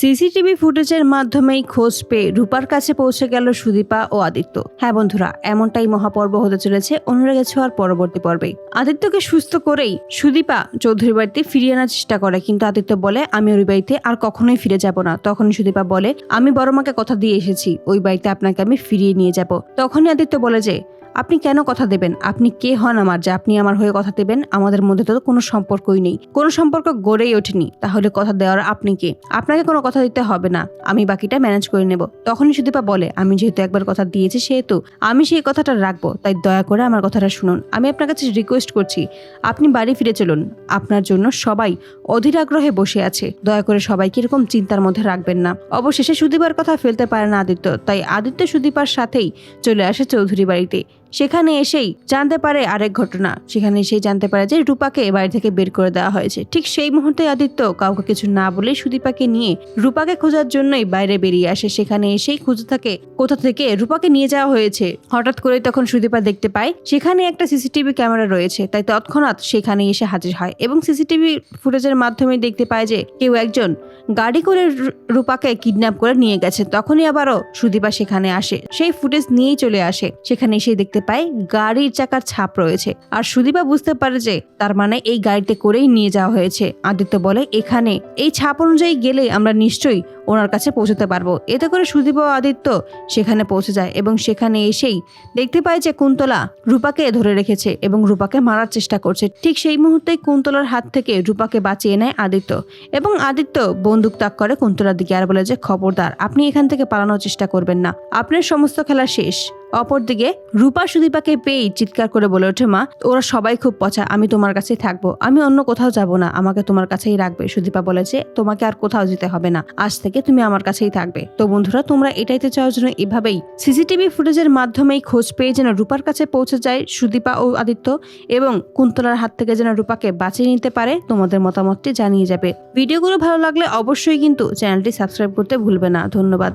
CCTV ফুটেজের মাধ্যমেই খোঁজ পেয়ে রূপার কাছে পৌঁছে গেল সুদীপা ও আদিত্য। হ্যাঁ বন্ধুরা, এমনটাই মহাপর্ব হতে চলেছে অনুরাগে ছোঁয়ার পরবর্তী পর্বে। আদিত্যকে সুস্থ করেই সুদীপা চৌধুরী বাড়িতে ফিরিয়ে আনার চেষ্টা করে, কিন্তু আদিত্য বলে, আমি ওই বাড়িতে আর কখনোই ফিরে যাব না। তখনই সুদীপা বলে, আমি বড় মাকে কথা দিয়ে এসেছি, ওই বাড়িতে আপনাকে আমি ফিরিয়ে নিয়ে যাব। তখনই আদিত্য বলে যে আপনি কেন কথা দেবেন? আপনি কে হন আমার যে আপনি আমার হয়ে কথা দেবেন? আমাদের মধ্যে তো কোনো সম্পর্কই নেই। কোনো সম্পর্ক গড়েই ওঠেনি। তাহলে কথা দেওয়ার আপনি কে? আপনাকে কোনো কথা দিতে হবে না। আমি বাকিটা ম্যানেজ করে নেব। তখনই সুদীপা বলে, আমি যেহেতু একবার কথা দিয়েছি সেহেতু আমি সেই কথাটা রাখব। তাই দয়া করে আমার কথাটা শুনুন। আমি আপনার কাছে রিকোয়েস্ট করছি, আপনি বাড়ি ফিরে চলুন। আপনার জন্য সবাই অধীর আগ্রহে বসে আছে। দয়া করে সবাইকে এরকম চিন্তার মধ্যে রাখবেন না। অবশেষে সুদীপার কথা ফেলতে পারে না আদিত্য। তাই আদিত্য সুদীপার সাথেই চলে আসে চৌধুরী বাড়িতে। সেখানে এসেই জানতে পারে আরেক ঘটনা। সেখানে এসেই জানতে পারে যে রূপাকে বাড়ি থেকে বের করে দেওয়া হয়েছে। ঠিক সেই মুহূর্তে আদিত্য কাউকে কিছু না বলে সুদীপাকে নিয়ে রূপাকে খোঁজার জন্যই বাইরে বেরিয়ে আসে। সেখানে এসেই খুঁজে থাকে কোথা থেকে রূপাকে নিয়ে যাওয়া হয়েছে। হঠাৎ করে তখন সুদীপা দেখতে পায়, সেখানে একটা সিসিটিভি ক্যামেরা রয়েছে। তাই তৎক্ষণাৎ সেখানে এসে হাজির হয় এবং সিসিটিভি ফুটেজের মাধ্যমে দেখতে পায় যে কেউ একজন গাড়ি করে রূপাকে কিডন্যাপ করে নিয়ে গেছে। তখনই আবারও সুদীপা সেখানে আসে। সেই ফুটেজ নিয়েই চলে আসে। সেখানে এসে দেখতে পায় গাড়ির চাকার ছাপ রয়েছে। আর সুদীপা বুঝতে পারে যে তার মানে এই গাড়িতে করেই নিয়ে যাওয়া হয়েছে। আদিত্য বলে, এখানে, এই ছাপ অনুযায়ী গেলে আমরা নিশ্চয়ই ওনার কাছে পৌঁছতে পারব। এতে করে সুদীপ ও আদিত্য সেখানে পৌঁছে যায় এবং সেখানে এসেই দেখতে পায় যে কুন্তলা রূপাকে ধরে রেখেছে এবং রূপাকে মারার চেষ্টা করছে। ঠিক সেই মুহূর্তেই কুন্তলার হাত থেকে রূপাকে বাঁচিয়ে নেয় আদিত্য এবং আদিত্য বন্দুক তাক করে কুন্তলার দিকে আর বলে যে, খবরদার, আপনি এখান থেকে পালানোর চেষ্টা করবেন না। আপনার সমস্ত খেলা শেষ। অপরদিকে রূপা সুদীপাকে পেয়েই চিৎকার করে বলে ওঠে, মা, ওরা সবাই খুব পচা, আমি তোমার কাছেই থাকব। আমি অন্য কোথাও যাব না, আমাকে তোমার কাছেই রাখবে। সুদীপা বলেছে তোমাকে আর কোথাও যেতে হবে না, আজ থেকে তুমি আমার কাছেই থাকবে। তো বন্ধুরা, তোমরা এটাইতে চাও যেন এভাবেই সিসিটিভি ফুটেজের মাধ্যমেই খোঁজ পেয়ে যেন রূপার কাছে পৌঁছে যায় সুদীপা ও আদিত্য এবং কুন্তলার হাত থেকে যেন রূপাকে বাঁচিয়ে নিতে পারে, তোমাদের মতামতটি জানিয়ে যাবে। ভিডিওগুলো ভালো লাগলে অবশ্যই কিন্তু চ্যানেলটি সাবস্ক্রাইব করতে ভুলবে না। ধন্যবাদ।